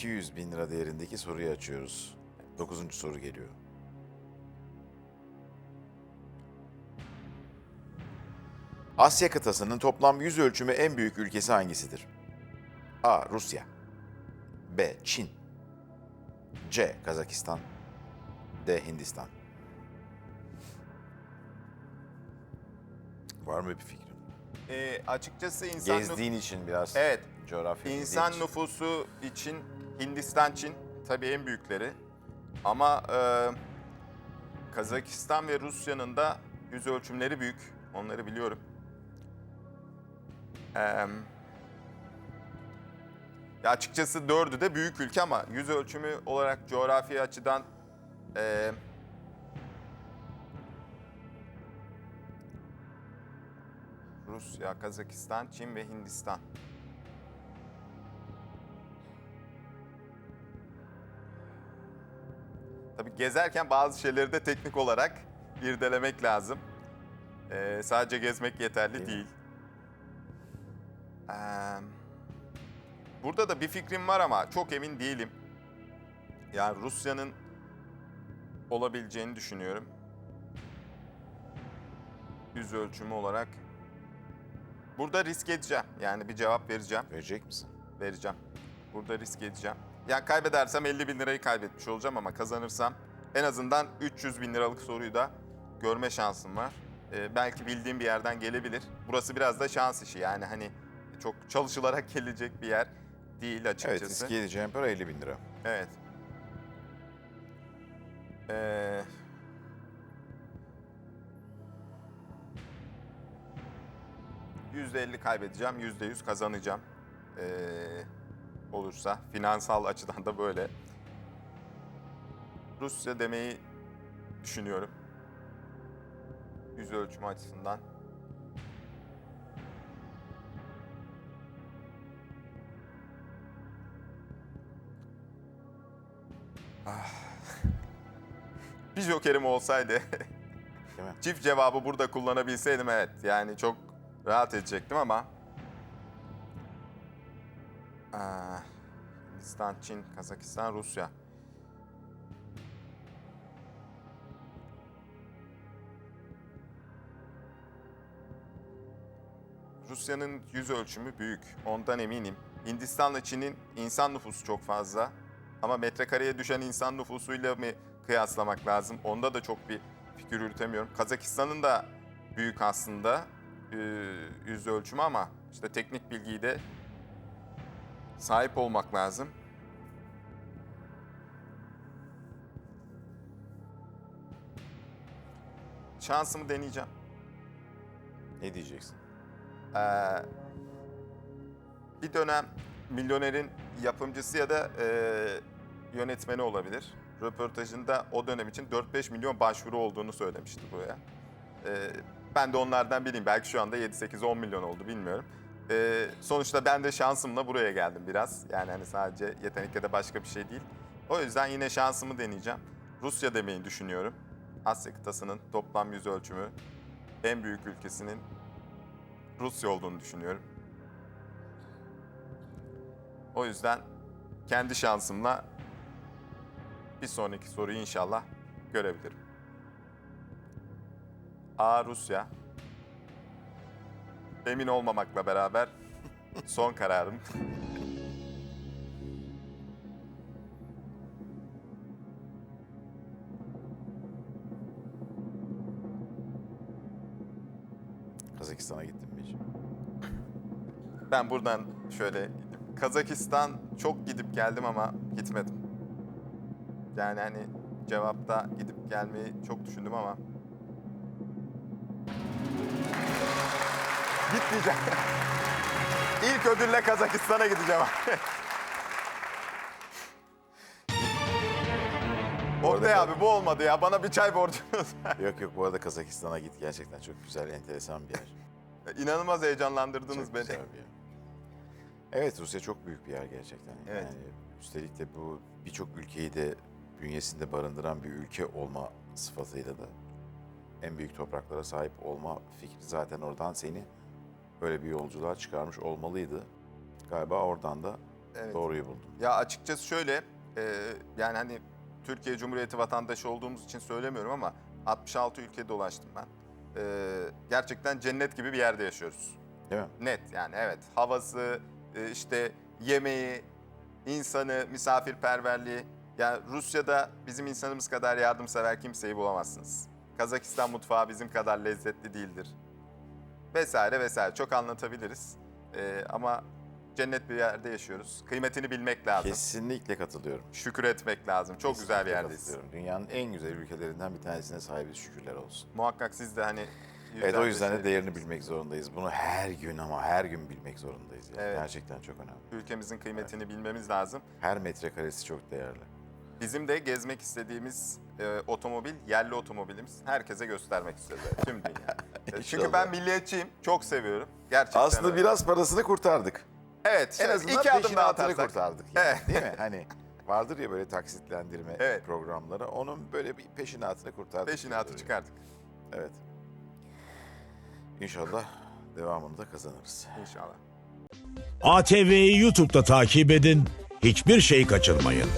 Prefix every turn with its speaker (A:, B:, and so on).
A: 200 bin lira değerindeki soruyu açıyoruz. Dokuzuncu soru geliyor. Asya kıtasının toplam yüz ölçümü en büyük ülkesi hangisidir? A. Rusya B. Çin C. Kazakistan D. Hindistan Var mı bir fikrin?
B: Ee, açıkçası insan
A: Gezdiğin için biraz
B: Evet.
A: coğrafya bildiğin
B: İnsan
A: için.
B: nüfusu için Hindistan, Çin tabii en büyükleri. Ama e, Kazakistan ve Rusya'nın da yüz ölçümleri büyük. Onları biliyorum. Ee, ya açıkçası dördü de büyük ülke ama yüz ölçümü olarak coğrafi açıdan e, Rusya, Kazakistan, Çin ve Hindistan. Tabii gezerken bazı şeyleri de teknik olarak irdelemek lazım. Ee, sadece gezmek yeterli
A: Değil
B: değil. Ee, burada da bir fikrim var ama çok emin değilim. Yani Rusya'nın olabileceğini düşünüyorum. Yüz ölçümü olarak. Burada risk edeceğim. Yani bir cevap vereceğim
A: Verecek misin?
B: vereceğim. Burada risk edeceğim. Ya kaybedersem 50 bin lirayı kaybetmiş olacağım ama kazanırsam en azından 300 bin liralık soruyu da görme şansım var. Ee, belki bildiğim bir yerden gelebilir. Burası biraz da şans işi yani hani çok çalışılarak gelecek bir yer değil
A: Evet,
B: açıkçası.
A: riske edeceğim para 50 bin lira.
B: Evet. Ee, %50 kaybedeceğim, %100 kazanacağım. Ee, olursa finansal açıdan da böyle. Rusya demeyi düşünüyorum. Yüz ölçümü açısından. Bir jokerim olsaydı çift cevabı burada kullanabilseydim evet yani çok rahat edecektim ama Aa, Hindistan, Çin, Kazakistan, Rusya. Rusya'nın yüz ölçümü büyük. Ondan eminim. Hindistan'la Çin'in insan nüfusu çok fazla. Ama metrekareye düşen insan nüfusuyla mı kıyaslamak lazım? Onda da çok bir fikir yürütemiyorum. Kazakistan'ın da büyük aslında e, yüz ölçümü ama işte teknik bilgiyi de sahip olmak lazım. Şansımı deneyeceğim.
A: Ne diyeceksin?
B: Ee, bir dönem Milyoner'in yapımcısı ya da e, yönetmeni olabilir. Röportajında o dönem için 4-5 milyon başvuru olduğunu söylemişti buraya. Ee, ben de onlardan biriyim. Belki şu anda 7-8-10 milyon oldu bilmiyorum. Ee, sonuçta ben de şansımla buraya geldim biraz. Yani hani sadece yetenek ya da başka bir şey değil. O yüzden yine şansımı deneyeceğim. Rusya demeyi düşünüyorum. Asya kıtasının toplam yüz ölçümü en büyük ülkesinin Rusya olduğunu düşünüyorum. O yüzden kendi şansımla bir sonraki soruyu inşallah görebilirim. A. Rusya. Emin olmamakla beraber son kararım.
A: Kazakistan'a gittin mi hiç?
B: Ben buradan şöyle gidip Kazakistan çok gidip geldim ama gitmedim. Yani hani cevapta gidip gelmeyi çok düşündüm ama gitmeyeceğim. İlk ödülle Kazakistan'a gideceğim. Orada abi bu olmadı ya. Bana bir çay borcunuz.
A: yok yok bu arada Kazakistan'a git. Gerçekten çok güzel, enteresan bir yer.
B: İnanılmaz heyecanlandırdınız
A: Çok
B: beni.
A: güzel bir yer. Evet Rusya çok büyük bir yer gerçekten.
B: Evet.
A: Yani üstelik de bu birçok ülkeyi de bünyesinde barındıran bir ülke olma sıfatıyla da en büyük topraklara sahip olma fikri zaten oradan seni böyle bir yolculuğa çıkarmış olmalıydı. Galiba oradan da
B: Evet.
A: Doğruyu buldum.
B: Ya açıkçası şöyle, e, yani hani Türkiye Cumhuriyeti vatandaşı olduğumuz için söylemiyorum ama 66 ülke dolaştım ben. E, gerçekten cennet gibi bir yerde yaşıyoruz.
A: Değil mi?
B: Net yani evet. Havası, e, işte yemeği, insanı, misafirperverliği. Yani Rusya'da bizim insanımız kadar yardımsever kimseyi bulamazsınız. Kazakistan mutfağı bizim kadar lezzetli değildir. Vesaire vesaire. Çok anlatabiliriz. E, ama cennet bir yerde yaşıyoruz. Kıymetini bilmek lazım.
A: Kesinlikle katılıyorum.
B: Şükür etmek lazım. Çok güzel bir yerdeyiz.
A: katılıyorum. Dünyanın en güzel ülkelerinden bir tanesine sahibiz şükürler olsun.
B: Muhakkak siz de hani...
A: Evet o yüzden de değerini bilmek zorundayız. Bunu her gün ama her gün bilmek zorundayız. Yani.
B: Evet.
A: Gerçekten çok önemli.
B: Ülkemizin kıymetini bilmemiz lazım.
A: Her metrekaresi çok değerli.
B: Bizim de gezmek istediğimiz e, otomobil, yerli otomobilimiz. Herkese göstermek yani, Tüm dünya. E, Çünkü
A: İnşallah.
B: ben milliyetçiyim. Çok seviyorum. Gerçekten
A: Aslında
B: öyle.
A: biraz parasını kurtardık.
B: Evet.
A: En azından
B: iki adım daha
A: altını
B: atarsak.
A: kurtardık. Yani,
B: Evet.
A: Değil mi? Hani vardır ya böyle taksitlendirme
B: Evet.
A: programları. Onun böyle bir peşinatını kurtardık.
B: Peşinatı çıkardık.
A: Evet. İnşallah devamını da kazanırız.
B: İnşallah.
C: ATV'yi YouTube'da takip edin, hiçbir şey kaçırmayın.